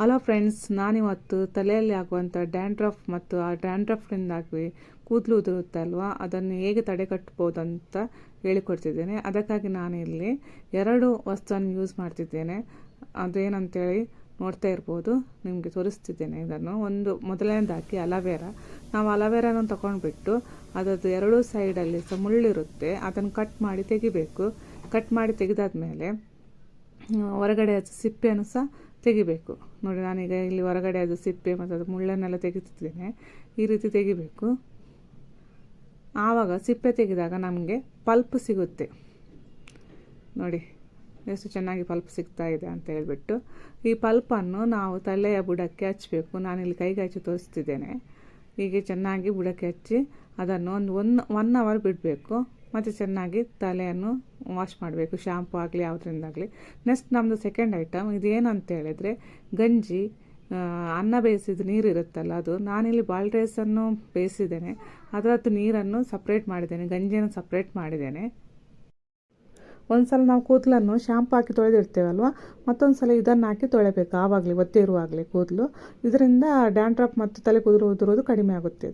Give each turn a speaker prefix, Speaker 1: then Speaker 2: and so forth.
Speaker 1: Hello friends ನಾನಿವತ್ತು ತಲೆಯಲ್ಲಿ ಆಗುವಂಥ ಡ್ಯಾಂಡ್ರಫ್ ಮತ್ತು ಆ ಡ್ಯಾಂಡ್ರಫ್ನಿಂದಾಗಿ ಕೂದಲು ಉದುರುತ್ತೆ ಅಲ್ವಾ? ಅದನ್ನು ಹೇಗೆ ತಡೆಗಟ್ಬೋದು ಅಂತ ಹೇಳಿಕೊಡ್ತಿದ್ದೇನೆ. ಅದಕ್ಕಾಗಿ ನಾನಿಲ್ಲಿ ಎರಡು ವಸ್ತುವನ್ನು ಯೂಸ್ ಮಾಡ್ತಿದ್ದೇನೆ. ಅದೇನಂತೇಳಿ ನೋಡ್ತಾ ಇರ್ಬೋದು. ನಿಮಗೆ ತೋರಿಸ್ತಿದ್ದೇನೆ ಇದನ್ನು. ಒಂದು ಮೊದಲನೇದಾಗಿ ಅಲವೇರಾ. ನಾವು ಅಲವೇರಾನ ತಗೊಂಡ್ಬಿಟ್ಟು ಅದರದ್ದು ಎರಡೂ ಸೈಡಲ್ಲಿ ಸಹ ಮುಳ್ಳಿರುತ್ತೆ. ಅದನ್ನು ಕಟ್ ಮಾಡಿ ತೆಗಿಬೇಕು. ಕಟ್ ಮಾಡಿ ತೆಗೆದಾದ್ಮೇಲೆ ಹೊರಗಡೆ ಅದು ಸಿಪ್ಪೆಯನ್ನು ಸಹ ತೆಗಿಬೇಕು. ನೋಡಿ, ನಾನೀಗ ಇಲ್ಲಿ ಹೊರಗಡೆ ಅದು ಸಿಪ್ಪೆ ಮತ್ತು ಅದು ಮುಳ್ಳನ್ನೆಲ್ಲ ತೆಗಿತಿದ್ದೇನೆ. ಈ ರೀತಿ ತೆಗಿಬೇಕು. ಆವಾಗ ಸಿಪ್ಪೆ ತೆಗೆದಾಗ ನಮಗೆ ಪಲ್ಪ್ ಸಿಗುತ್ತೆ. ನೋಡಿ, ಎಷ್ಟು ಚೆನ್ನಾಗಿ ಪಲ್ಪ್ ಸಿಗ್ತಾ ಇದೆ ಅಂತ ಹೇಳಿಬಿಟ್ಟು ಈ ಪಲ್ಪನ್ನು ನಾವು ತಲೆಯ ಬುಡಕ್ಕೆ ಹಚ್ಚಬೇಕು ನಾನಿಲ್ಲಿ ಕೈಗೆ ಹಚ್ಚಿ ತೋರಿಸ್ತಿದ್ದೇನೆ. ಹೀಗೆ ಚೆನ್ನಾಗಿ ಬುಡಕ್ಕೆ ಹಚ್ಚಿ ಅದನ್ನು ಒಂದು ಒನ್ ಒನ್ ಅವರ್ ಬಿಡಬೇಕು. ಮತ್ತು ಚೆನ್ನಾಗಿ ತಲೆಯನ್ನು ವಾಶ್ ಮಾಡಬೇಕು. ಶ್ಯಾಂಪು ಆಗಲಿ ಯಾವುದರಿಂದಾಗಲಿ ನೆಕ್ಸ್ಟ್ ನಮ್ಮದು ಸೆಕೆಂಡ್ ಐಟಮ್ ಇದೇನು ಅಂತ ಹೇಳಿದರೆ, ಗಂಜಿ ಅನ್ನ ಬೇಯಿಸಿದ ನೀರು ಇರುತ್ತಲ್ಲ ಅದು. ನಾನಿಲ್ಲಿ ಬಾಲ್ ರೈಸನ್ನು ಬೇಯಿಸಿದ್ದೇನೆ. ಅದರದ್ದು ನೀರನ್ನು ಸಪ್ರೇಟ್ ಮಾಡಿದ್ದೇನೆ. ಗಂಜಿಯನ್ನು ಸಪ್ರೇಟ್ ಮಾಡಿದ್ದೇನೆ. ಒಂದ್ಸಲ ನಾವು ಕೂದಲನ್ನು ಶ್ಯಾಂಪು ಹಾಕಿ ತೊಳೆದಿರ್ತೇವಲ್ವ ಮತ್ತೊಂದು ಸಲ ಇದನ್ನು ಹಾಕಿ ತೊಳೆಬೇಕು. ಆವಾಗಲೇ ಒತ್ತೆ ಇರುವಾಗಲೇ ಕೂದಲು. ಇದರಿಂದ ಡ್ಯಾಂಡ್ರಫ್ ಮತ್ತು ತಲೆ ಕೂದಲು ಉದುರೋದು ಕಡಿಮೆ ಆಗುತ್ತೆ